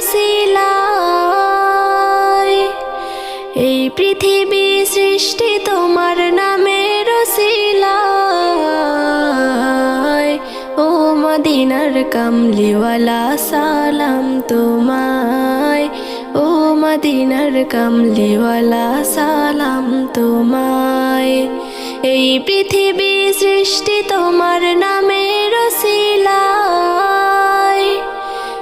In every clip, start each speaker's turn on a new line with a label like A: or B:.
A: রসিলায়। এই পৃথিবী সৃষ্টি তোমার নামের রসিলায়। ও মদিনার কামলিওয়ালা, সালাম তোমায়। ও মদিনার কামলিওয়ালা, সালাম তোমায়। এই পৃথিবী সৃষ্টি তোমার নামের রসিলায়।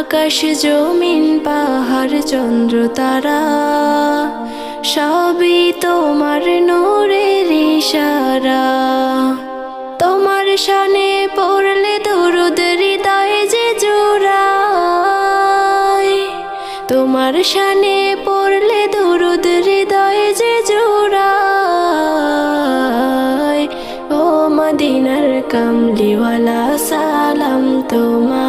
A: আকাশ, জমিন, পাহাড়, চন্দ্র, তারা, সবই তোমার নূরের ইশারা। তোমার শানে পড়লে দরুদ হৃদয় যে জোড়ায়। তোমার শানে পড়লে দরুদ হৃদয় যে জোড়ায়। ও মদিনার কামলিওয়ালা, সালাম তোমায় ও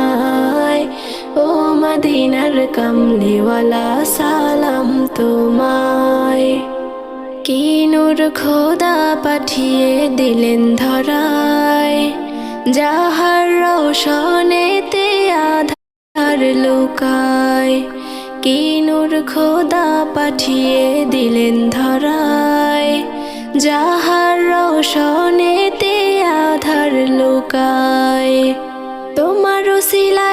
A: মদিনার কামলিওয়ালা সালাম তোমায়। কি নূর খোদা পাঠিয়ে দিলেন ধরায়। যাহার রোশনেতে আধার লুকায় কি নূর খোদা পাঠিয়ে দিলেন ধরায়। যাহার রোশনেতে আধার লুকায়, তোমার শিলায়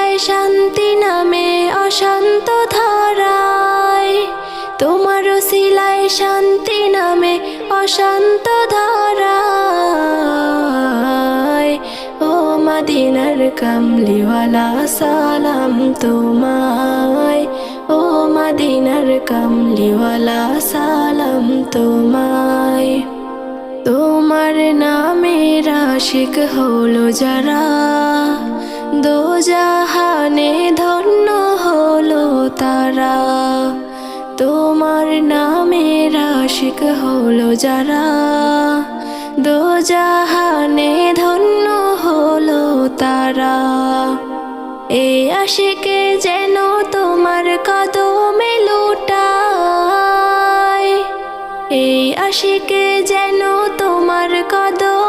A: শিলায় শান্তি নামে অশান্ত ধারায়। ও মদিনার কামলিওয়ালা, সালাম তোমায়। ও মদিনার কামলিওয়ালা, সালাম তোমায়। তোমার নামে রাশিক হলো যারা দো জাহানে ধন্য হলো তারা। তোমার নামের আশিক হলো যারা। দো জাহানে ধন্য হলো তারা। এই আশিকে যেন তোমার কদমে লুটায়। এই আশিকে যেন তোমার কদমে